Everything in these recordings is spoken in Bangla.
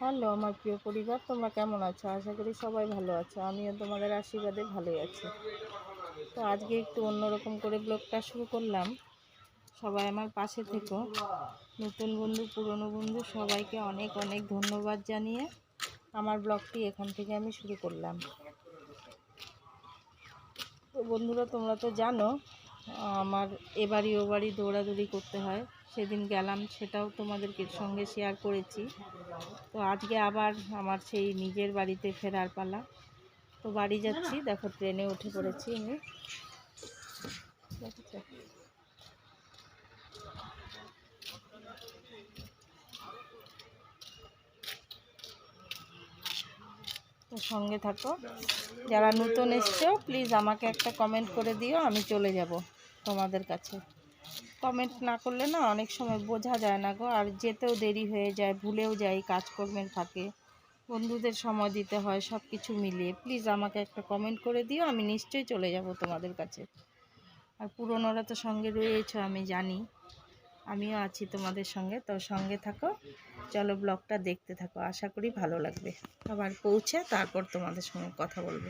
হ্যালো, আমার প্রিয় পরিবার, তোমরা কেমন আছো? আশা করি সবাই ভালো আছো। আমিও তোমাদের আশীর্বাদে ভালোই আছি। তো আজকে একটু অন্যরকম করে ব্লগটা শুরু করলাম। সবাই আমার পাশে থেকো। নতুন বন্ধু, পুরনো বন্ধু, সবাইকে অনেক অনেক ধন্যবাদ জানিয়ে আমার ব্লগটি এখান থেকে আমি শুরু করলাম। তো বন্ধুরা, তোমরা তো জানো আমার এ বাড়ি ও বাড়ি দৌড়াদৌড়ি করতে হয়। সেদিন গেলাম, সেটাও তোমাদেরকে সঙ্গে শেয়ার করেছি। তো আজকে আবার আমার সেই নিজের বাড়িতে ফেরার পালা। তো বাড়ি যাচ্ছি, দেখো ট্রেনে উঠে পড়েছি আমি? তো সঙ্গে থাকো। যারা নতুন এসছো প্লিজ আমাকে একটা কমেন্ট করে দিও, আমি চলে যাব। তোমাদের কাছে। কমেন্ট না করলে না অনেক সময় বোঝা যায় না গো। আর যেতেও দেরি হয়ে যায়, ভুলেও যাই, কাজকর্মের ফাঁকে। বন্ধুদের সময় দিতে হয় সব কিছু মিলিয়ে। প্লিজ আমাকে একটা কমেন্ট করে দিও, আমি নিশ্চয়ই চলে যাব তোমাদের কাছে। আর পুরনোরা তো সঙ্গে রয়েছো আমি জানি। আমিও আছি তোমাদের সঙ্গে, তো সঙ্গে থাকো। চলো ব্লগটা দেখতে থাকো। আশা করি ভালো লাগবে। আবার পৌঁছে তারপর তোমাদের সঙ্গে কথা বলব।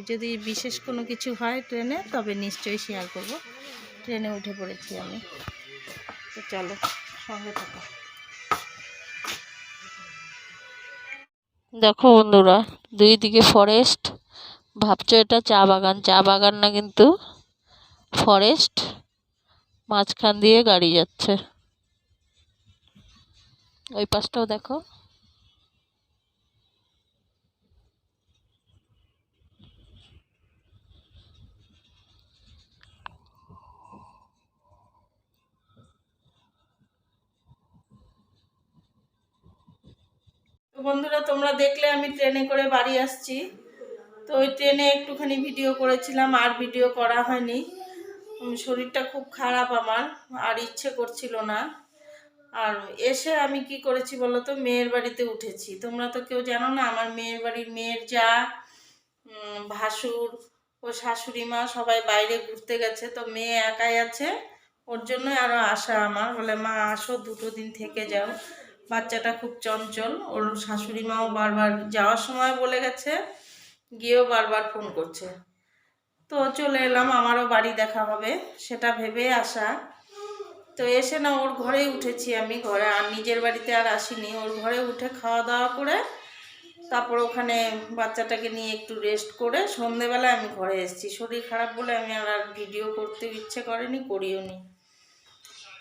যদি বিশেষ কোনো কিছু হয় ট্রেনে, তবে নিশ্চয়ই শেয়ার করব। ট্রেনে উঠে পড়েছি আমি। তো চলো, সঙ্গে থাকো। দেখো বন্ধুরা, দুই দিকে ফরেস্ট ভাবছ এটা চা বাগান? চা বাগান না কিন্তু ফরেস্ট মাঝখান দিয়ে গাড়ি যাচ্ছে। ওই পাশটাও দেখো। বন্ধুরা, তোমরা দেখলে আমি ট্রেনে করে বাড়ি আসছি। তো ওই ট্রেনে একটুখানি ভিডিও করেছিলাম, আর ভিডিও করা হয়নি। শরীরটা খুব খারাপ আমার, আর ইচ্ছে করছিল না। আর এসে আমি কি করেছি বলো তো, মেয়ের বাড়িতে উঠেছি। তোমরা তো কেউ জানো না, আমার মেয়ের বাড়ির মেয়ের যা ভাসুর ও শাশুড়ি মা সবাই বাইরে ঘুরতে গেছে। তো মেয়ে একাই আছে, ওর জন্যই আরও আশা আমার। বলে, মা, আসো, দুটো দিন থেকে যাও। বাচ্চাটা খুব চঞ্চল। ওর শাশুড়ি মাও বারবার যাওয়ার সময় বলে গেছে, গিয়েও বারবার ফোন করছে। তো চলে এলাম, আমারও বাড়ি দেখা হবে, সেটা ভেবে আসা। তো এসে না, ওর ঘরেই উঠেছি আমি, ঘরে আর নিজের বাড়িতে আর আসিনি। ওর ঘরে উঠে খাওয়া দাওয়া করে, তারপর ওখানে বাচ্চাটাকে নিয়ে একটু রেস্ট করে সন্ধেবেলায় আমি ঘরে এসেছি। শরীর খারাপ বলে আমি আর আর ভিডিও করতে ইচ্ছে করেনি করিও নি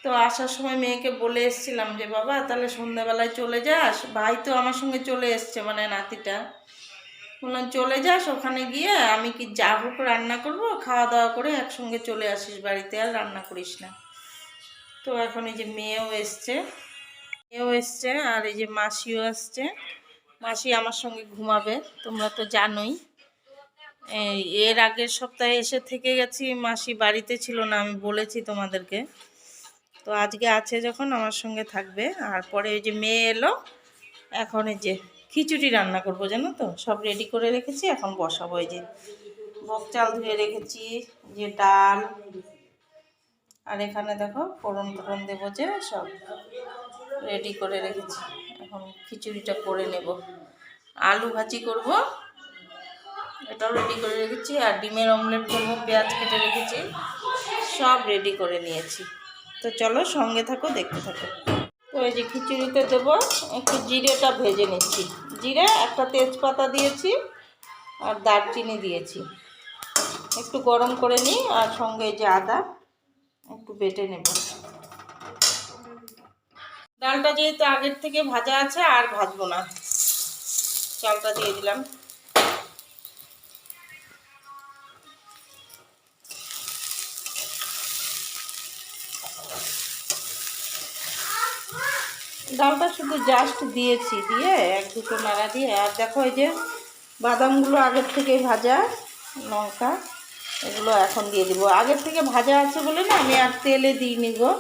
তো আসার সময় মেয়েকে বলে এসেছিলাম যে, বাবা, তাহলে সন্ধ্যাবেলায় চলে যাস। ভাই তো আমার সঙ্গে চলে এসছে মানে নাতিটা। বললাম, চলে যাস ওখানে গিয়ে, আমি কি যা হোক রান্না করব? খাওয়া দাওয়া করে একসঙ্গে চলে আসিস বাড়িতে, আর রান্না করিস না। তো এখন এই যে মেয়েও এসছে মেয়েও এসছে, আর এই যে মাসিও আসছে। মাসি আমার সঙ্গে ঘুমাবে, তোমরা তো জানোই। এর আগের সপ্তাহে এসে থেকে গেছি, মাসি বাড়িতে ছিল না, আমি বলেছি তোমাদেরকে। তো আজকে আছে যখন আমার সঙ্গে থাকবে। আর পরে ওই যে মেয়ে এলো, এখন এই যে খিচুড়ি রান্না করব, জানো তো? সব রেডি করে রেখেছি, এখন বসাবো এই যে ভোগ চাল ধুয়ে রেখেছি যে ডাল। আর এখানে দেখো, ফোড়ন টোড়ন দেবো যে সব রেডি করে রেখেছি। এখন খিচুড়িটা করে নেব। আলু ভাজি করব, এটাও রেডি করে রেখেছি। আর ডিমের অমলেট করব, পেঁয়াজ কেটে রেখেছি, সব রেডি করে নিয়েছি। তো চলো সঙ্গে থাকো, দেখতে থাকো। তো এই যে খিচুড়িতে দেবো, একটু জিরেটা ভেজে নিচ্ছি। জিরে একটা তেজপাতা দিয়েছি আর দারচিনি দিয়েছি। একটু গরম করে নিই আর সঙ্গে যে আদা একটু বেটে নেব। ডালটা যেহেতু আগের থেকে ভাজা আছে, আর ভাজবো না। চালটা দিয়ে দিলাম। ডালটা শুধু জাস্ট দিয়েছি, দিয়ে এক দুটো নাড়া দিয়ে, আর দেখো এই যে বাদামগুলো আগের থেকে ভাজা, লঙ্কা, এগুলো এখন দিয়ে দিব। আগের থেকে ভাজা আছে বলে না আমি আর তেলে দিইনি গো।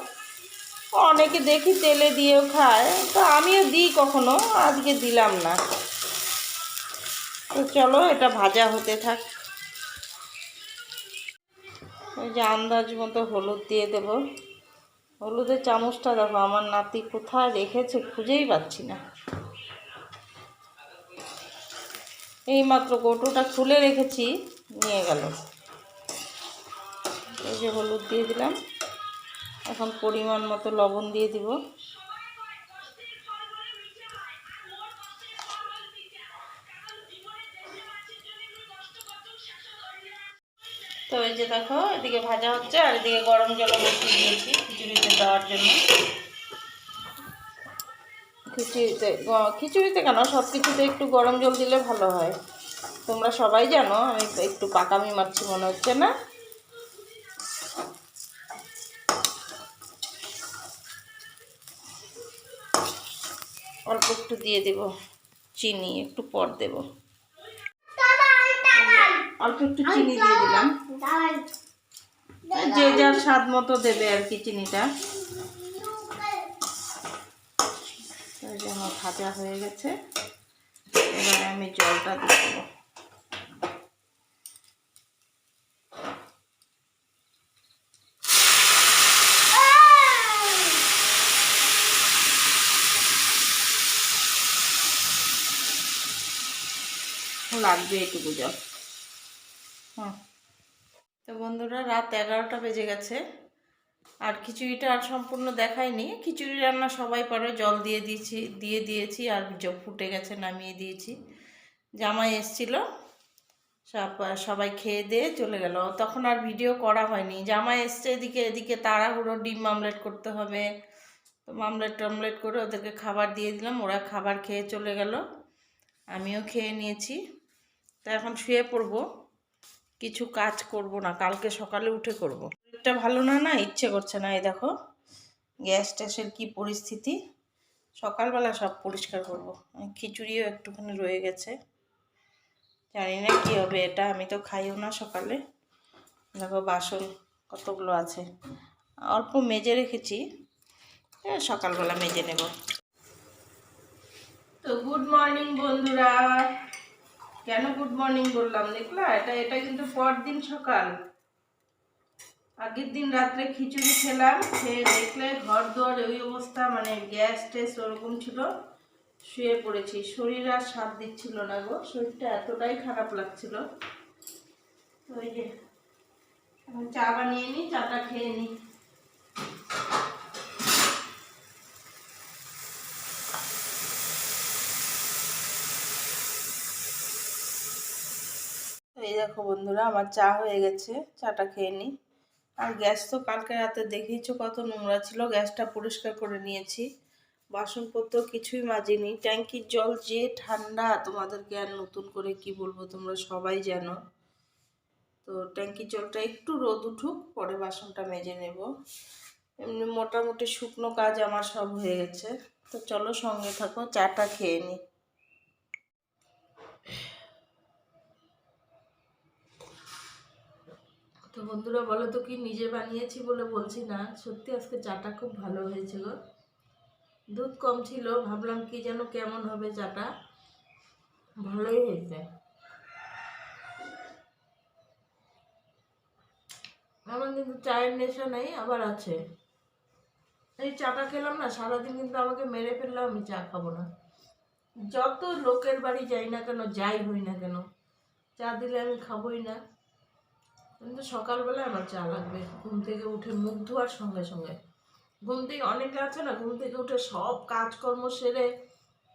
অনেকে দেখি তেলে দিয়েও খায়, তো আমিও দিই কখনো, আজকে দিলাম না। তো চলো এটা ভাজা হতে থাক। ওই যে আন্দাজ মতো হলুদ দিয়ে দেব। হলুদের চামচটা দেখো, আমার নাতি কোথায় রেখেছে খুঁজেই পাচ্ছি না। এই মাত্র গোটোটা খুলে রেখেছি, নিয়ে গেল। এই যে হলুদ দিয়ে দিলাম, এখন পরিমাণ মতো লবণ দিয়ে দিব। তো এই যে দেখো এদিকে ভাজা হচ্ছে আর এদিকে গরম জল বসিয়ে দিয়েছি খিচুড়িতে দেওয়ার জন্য। খিচুড়িতে খিচুড়িতে কেন? সব কিছুতে একটু গরম জল দিলে ভালো হয়। তোমরা সবাই জানো আমি একটু পাকামি মারছি মনে হচ্ছে না। অল্প একটু দিয়ে দেব চিনি একটু পর দেব। অল্প একটু চিনি দিয়ে দিলাম। যে যার স্বাদ মতো দেবে আর কি চিনিটা। আমার ভাজা হয়ে গেছে। এবারে আমি জলটা দিয়ে লাগবে এটুকু জল। বন্ধুরা, রাত এগারোটা বেজে গেছে। আর খিচুড়িটা আর সম্পূর্ণ দেখায়নি খিচুড়ি রান্না সবাই পারে, জল দিয়ে দিয়েছি দিয়ে দিয়েছি, আর ফুটে গেছে, নামিয়ে দিয়েছি। জামাই এসছিল, সব, সবাই খেয়ে দিয়ে চলে গেল। তখন আর ভিডিও করা হয়নি। জামাই এসছে এদিকে এদিকে তাড়াহুড়ো, ডিম মামলেট করতে হবে। তো মামলেট টামলেট করে ওদেরকে খাবার দিয়ে দিলাম, ওরা খাবার খেয়ে চলে গেল। আমিও খেয়ে নিয়েছি। তো এখন শুয়ে পড়ব। কিছু কাজ করব না, কালকে সকালে উঠে করব। শরীরটা ভালো না না? ইচ্ছে করছে না, এই দেখো। গ্যাস ট্যাসের কী পরিস্থিতি? সকালবেলা সব পরিষ্কার করব। খিচুড়িও একটুখানি রয়ে গেছে। জানি না কী হবে এটা, আমি তো খাইও না সকালে। দেখো বাসন কতগুলো আছে। অল্প মেজে রেখেছি সকালবেলা মেজে নেব। তো গুড মর্নিং বন্ধুরা। কেন গুড মর্নিং বললাম, দেখলা? এটা এটা কিন্তু পরদিন সকাল। আগের দিন রাত্রে খিচুড়ি খেলাম, খেয়ে দেখলে ঘর দুয়ার ওই অবস্থা মানে গ্যাস ট্যাস ওরকম ছিল, শুয়ে পড়েছি। শরীর আর সাথ দিচ্ছিল না গো, শরীরটা এতটাই খারাপ লাগছিল। ওই যে চা বানিয়ে নিই চাটা খেয়ে নিই এই দেখো বন্ধুরা, আমার চা হয়ে গেছে, চাটা খেয়ে নিই। আর গ্যাস তো কালকে রাতে দেখেইছো কত নোংরা ছিল, গ্যাসটা পরিষ্কার করে নিয়েছি। বাসনপত্র কিছুই মাজিনি, ট্যাঙ্কির জল যে ঠান্ডা, তোমাদেরকে আর নতুন করে কি বলব তোমরা সবাই জানো। তো ট্যাঙ্কির জলটা একটু রোদ উঠুক, পরে বাসনটা মেজে নেব। এমনি মোটামুটি শুকনো কাজ আমার সব হয়ে গেছে। তো চলো সঙ্গে থাকো, চাটা খেয়ে নিই। তো বন্ধুরা বলো তো কি নিজে বানিয়েছি বলে বলছি না। সত্যি আজকে চাটা খুব ভালো হয়েছিল দুধ কম ছিল, ভাবলাম কি যেন কেমন হবে চাটা। ভালোই হয়েছে। আমার কিন্তু চায়ের নেশা নেই, আবার আছে। এই চাটা খেলাম না, সারাদিন কিন্তু আমাকে মেরে ফেললেও আমি চা খাব না। যত লোকের বাড়ি যাই না কেন, যাই হই না কেন, চা দিলে আমি খাবোই না। কিন্তু সকালবেলা আমার চা লাগবে। ঘুম থেকে উঠে মুখ ধোয়ার সঙ্গে সঙ্গে। ঘুম থেকে অনেকে আছে না, ঘুম থেকে উঠে সব কাজকর্ম সেরে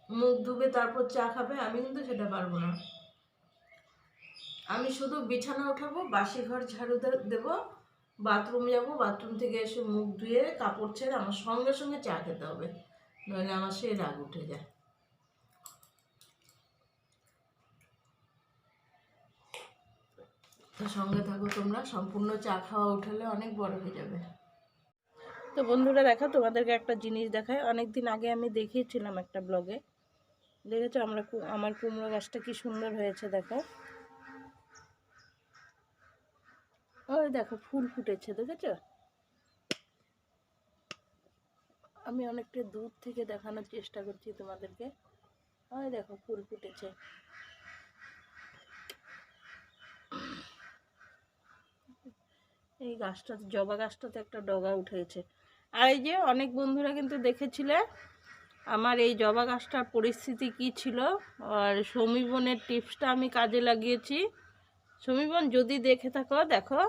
মুখ ধুবে, তারপর চা খাবে, আমি কিন্তু সেটা পারব না। আমি শুধু বিছানা উঠাবো, বাসি ঘর ঝাড়ু দেবো, বাথরুম যাব, বাথরুম থেকে এসে মুখ ধুয়ে কাপড় ছেড়ে আমার সঙ্গে সঙ্গে চা খেতে হবে। নইলে আমার সেই রাগ উঠে যায়। তো সঙ্গে থাকো তোমরা, সম্পূর্ণ চা খাওয়া উঠালে অনেক বড় হয়ে যাবে। তো বন্ধুরা দেখো, তোমাদেরকে একটা জিনিস দেখায় অনেক দিন আগে আমি দেখিয়েছিলাম একটা ব্লগে। দেখেছ আমরা আমার কুমড়ো গাছটা কি সুন্দর হয়েছে, দেখো। ওই দেখো, ফুল ফুটেছে, দেখেছ? আমি অনেকটা দূর থেকে দেখানোর চেষ্টা করছি তোমাদেরকে। ওই দেখো, ফুল ফুটেছে। এই গাছটা, জবা গাছটাতে একটা ডগা উঠেছে। আর এই যে অনেক বন্ধুরা কিন্তু দেখেছিলে আমার এই জবা গাছটার পরিস্থিতি কি ছিল, আর সমীবনের টিপসটা আমি কাজে লাগিয়েছি। সমীবন যদি দেখে থাকো, দেখো।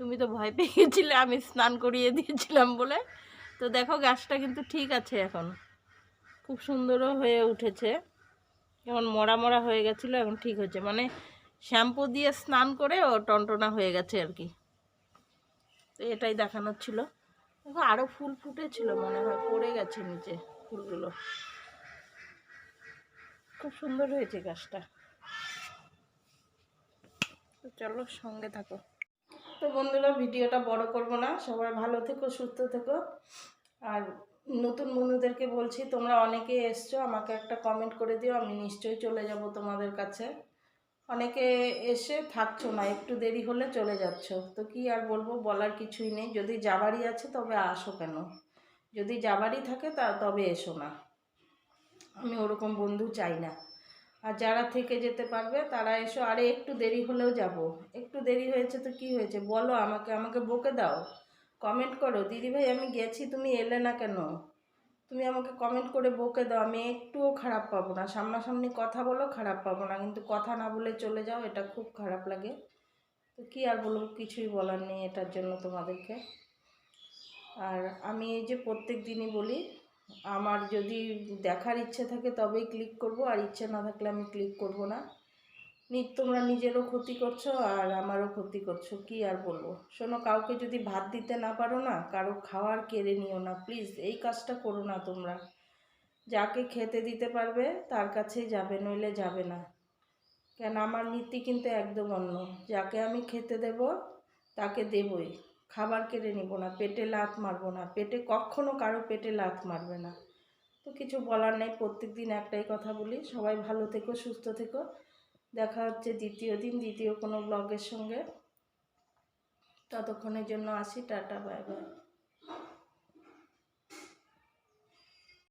তুমি তো ভয় পেয়ে গেছিলে, আমি স্নান করিয়ে দিয়েছিলাম বলে। তো দেখো, গাছটা কিন্তু ঠিক আছে এখন। খুব সুন্দরও হয়ে উঠেছে। যেমন মরা মরা হয়ে গেছিল, এখন ঠিক হয়েছে। মানে শ্যাম্পু দিয়ে স্নান করে ও টনটনা হয়ে গেছে আর কি। তো এটাই দেখানোর ছিল। দেখো আরও ফুল ফুটেছিল, মনে হয় পড়ে গেছে নিচে ফুলগুলো। খুব সুন্দর হয়েছে গাছটা। তো চলো, সঙ্গে থাকো। তো বন্ধুরা, ভিডিওটা বড় করব না। সবাই ভালো থেকো, সুস্থ থেকো। আর নতুন বন্ধুদেরকে বলছি, তোমরা অনেকে এসছো, আমাকে একটা কমেন্ট করে দিও, আমি নিশ্চয়ই চলে যাব তোমাদের কাছে। অনেকে এসে থাকছো না, একটু দেরি হলে চলে যাচ্ছ। তো কি আর বলব, বলার কিছুই নেই। যদি যাবারই আছে তবে আসো কেন? যদি যাবারই থাকে তা, তবে এসো না। আমি ওরকম বন্ধু চাই না। আর যারা থেকে যেতে পারবে, তারা এসো। আরে, একটু দেরি হলেও যাব। একটু দেরি হয়েছে তো কি হয়েছে? বলো আমাকে আমাকে বকে দাও। কমেন্ট করো। দিদিভাই, আমি গেছি, তুমি এলে না কেন? তুমি আমাকে কমেন্ট করে বকে দাও, আমি একটুও খারাপ পাবো না। সামনাসামনি কথা বলো, খারাপ পাবো না। কিন্তু কথা না বলে চলে যাও, এটা খুব খারাপ লাগে। তো কী আর বলব, কিছুই বলার নেই এটার জন্য তোমাদেরকে। আর আমি এই যে প্রত্যেক দিনই বলি, আমার যদি দেখার ইচ্ছে থাকে তবেই ক্লিক করব, আর ইচ্ছে না থাকলে আমি ক্লিক করব না। তোমরা নিজেরও ক্ষতি করছ আর আমারও ক্ষতি করছ, কি আর বলব? শোনো, কাউকে যদি ভাত দিতে না পারো না, কারও খাওয়ার কেড়ে নিও না প্লিজ এই কাজটা করো না তোমরা। যাকে খেতে দিতে পারবে, তার কাছেই যাবে, নইলে যাবে না। কেন, আমার নীতি কিন্তু একদম অন্য। যাকে আমি খেতে দেব, তাকে দেবই। খাবার কেড়ে নিব না, পেটে লাত মারবো না। পেটে কখনো কারও পেটে লাত মারবে না। তো কিছু বলার নেই প্রত্যেক দিন একটাই কথা বলি। সবাই ভালো থেকো, সুস্থ থেকো। দেখা হচ্ছে দ্বিতীয় দিন দ্বিতীয় কোনো ব্লগের সঙ্গে। ততক্ষণের জন্য আসি টাটা বাই বাই